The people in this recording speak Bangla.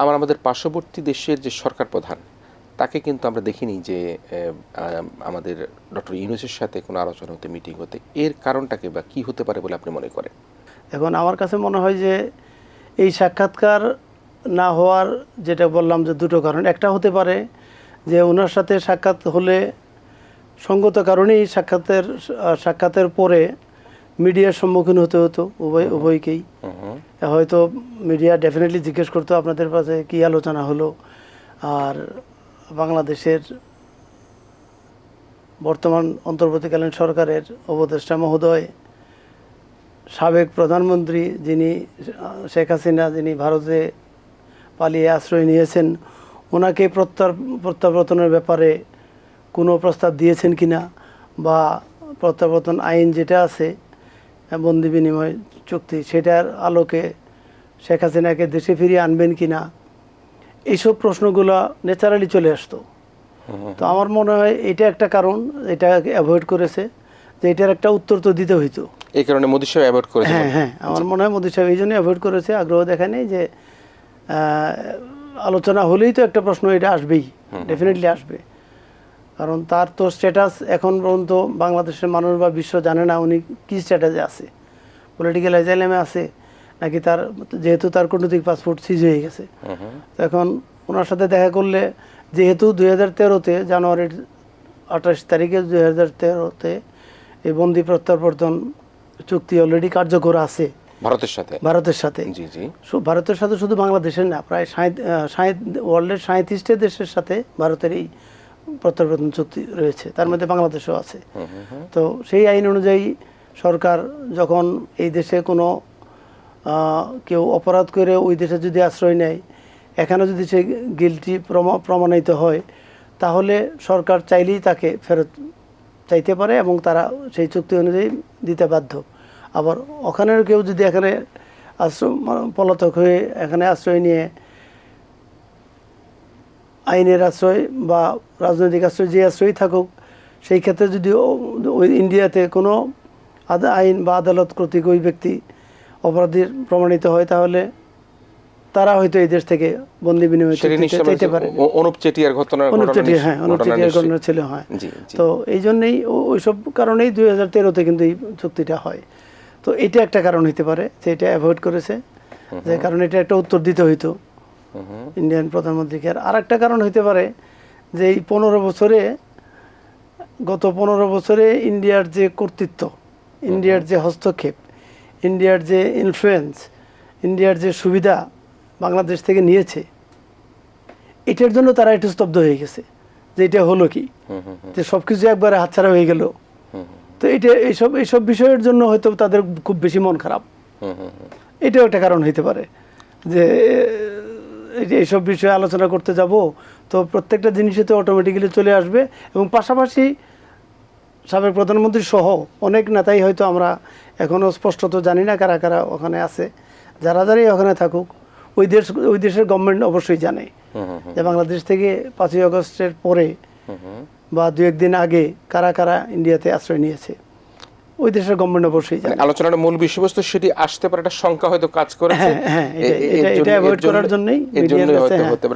আমার আমাদের পার্শ্ববর্তী দেশের যে সরকার প্রধান, তাকে কিন্তু আমরা দেখিনি যে আমাদের ডক্টর ইউনুসের সাথে কোনো আলোচনা হতে, মিটিং হতে। এর কারণটাকে বা কি হতে পারে বলে আপনি মনে করেন? এখন আমার কাছে মনে হয় যে, এই সাক্ষাৎকার না হওয়ার যেটা বললাম যে দুটো কারণ। একটা হতে পারে যে, ওনার সাথে সাক্ষাৎ হলে সঙ্গত কারণেই সাক্ষাতের সাক্ষাতের পরে মিডিয়ার সম্মুখীন হতে হতো উভয় উভয়কেই। হয়তো মিডিয়া ডেফিনেটলি জিজ্ঞেস করতো আপনাদের কাছে কী আলোচনা হলো আর বাংলাদেশের বর্তমান অন্তর্বর্তীকালীন সরকারের উপদেষ্টা মহোদয় সাবেক প্রধানমন্ত্রী যিনি শেখ হাসিনা যিনি ভারতে পালিয়ে আশ্রয় নিয়েছেন ওনাকে প্রত্যার প্রত্যাবর্তনের ব্যাপারে কোনো প্রস্তাব দিয়েছেন কিনা বা প্রত্যাবর্তন আইন যেটা আছে বন্দি বিনিময় চুক্তি সেটার আলোকে শেখ হাসিনাকে দেশে ফিরিয়ে আনবেন কি না এইসব প্রশ্নগুলো ন্যাচারালি চলে আসতো। তো আমার মনে হয় এটা একটা কারণ এটা অ্যাভয়েড করেছে যে এটার একটা উত্তর তো দিতে হইতো। এই কারণে মোদী সাহেব অ্যাভয়েড করেছেন হ্যাঁ হ্যাঁ আমার মনে হয় মোদী সাহেব এই জন্যই অ্যাভয়েড করেছে আগ্রহ দেখায়নি যে আলোচনা হলেই তো একটা প্রশ্ন এটা আসবেই ডেফিনেটলি আসবে। কারণ তার তো স্ট্যাটাস এখন পর্যন্ত বাংলাদেশের মানুষ বা বিশ্ব জানে না উনি কী স্ট্যাটাসে আছে। পলিটিক্যাল অ্যাজাইলামে আছে নাকি তার যেহেতু তার কূটনৈতিক পাসপোর্ট সিজ হয়ে গেছে। এখন ওনার সাথে দেখা করলে যেহেতু দুই হাজার তেরোতে জানুয়ারির আঠাশ তারিখে দুই হাজার তেরোতে এই বন্দি প্রত্যাবর্তন চুক্তি অলরেডি কার্যকর আছে। ভারতের সাথে? ভারতের সাথে। জি জি। ভারতের সাথে শুধু বাংলাদেশের না প্রায় সাঁত ওয়ার্ল্ডের সাঁত্রিশটা দেশের সাথে ভারতের এই প্রত্যাবর্তন চুক্তি রয়েছে। তার মধ্যে বাংলাদেশও আছে। তো সেই আইন অনুযায়ী সরকার যখন এই দেশে কোনো কেউ অপরাধ করে ওই দেশে যদি আশ্রয় নেয় এখানে যদি সে গিলটি প্রমাণিত হয় তাহলে সরকার চাইলেই তাকে ফেরত চাইতে পারে এবং তারা সেই চুক্তি অনুযায়ী দিতে বাধ্য। আবার ওখানের কেউ যদি এখানে আশ্রয় পলাতক হয়ে এখানে আশ্রয় নিয়ে আইনের আশ্রয় বা রাজনৈতিক আশ্রয় যে আশ্রয় থাকুক সেই ক্ষেত্রে যদি ওই ইন্ডিয়াতে কোনো আদা আইন বা আদালত কর্তৃক ওই ব্যক্তি অপরাধীর প্রমাণিত হয় তাহলে তারা হয়তো এই দেশ থেকে বন্দি বিনিময় চাইতে পারে। অনুপ চেটিয়ার ঘটনা অনুপ চেটিয়া হ্যাঁ অনুপ চেটিয়ার। ঘটনা ছিল হয়। জি জি। তো এই জন্যেই ওইসব কারণেই দুই হাজার তেরোতে কিন্তু এই চুক্তিটা হয়। তো এটা একটা কারণ হতে পারে যে এটা অ্যাভয়েড করেছে। যে কারণ এটা একটা উত্তর দিতে হইতো। ইন্ডিয়ান প্রধানমন্ত্রীকে আর আরেকটা কারণ হতে পারে যে এই পনেরো বছরে, গত পনেরো বছরে ইন্ডিয়ার যে কর্তৃত্ব ইন্ডিয়ার যে হস্তক্ষেপ ইন্ডিয়ার যে ইনফ্লুয়েন্স ইন্ডিয়ার যে সুবিধা বাংলাদেশ থেকে নিয়েছে, এটার জন্য তারা একটু স্তব্ধ হয়ে গেছে যে এটা হলো কি। যে সব কিছু একবারে হাতছাড়া হয়ে গেল। তো এটা এইসব এইসব বিষয়ের জন্য হয়তো তাদের খুব বেশি মন খারাপ। এটাও একটা কারণ হইতে পারে যে এইসব বিষয়ে আলোচনা করতে যাব তো প্রত্যেকটা জিনিসই তো অটোমেটিক্যালি চলে আসবে এবং পাশাপাশি সাবেক প্রধানমন্ত্রী সহ অনেক নেতাই হয়তো আমরা এখনও স্পষ্টত জানি না কারা কারা ওখানে আছে যারা যারাই ওখানে থাকুক ওই দেশ ওই দেশের গভর্নমেন্ট অবশ্যই জানে। যে বাংলাদেশ থেকে পাঁচই আগস্টের পরে। বা দু একদিন আগে কারা কারা ইন্ডিয়াতে আশ্রয় নিয়েছে ওই দেশের গভর্নমেন্ট অবশ্যই জানে। মানে আলোচনার মূল বিষয়বস্তু সেটি আসতে পারে একটা শঙ্কা হয়তো কাজ করেছে। হ্যাঁ, হ্যাঁ, এটা- এর এটা- জন্য- করার জন্যই এর media র জন্যই কাছে, হ্যাঁ। হতে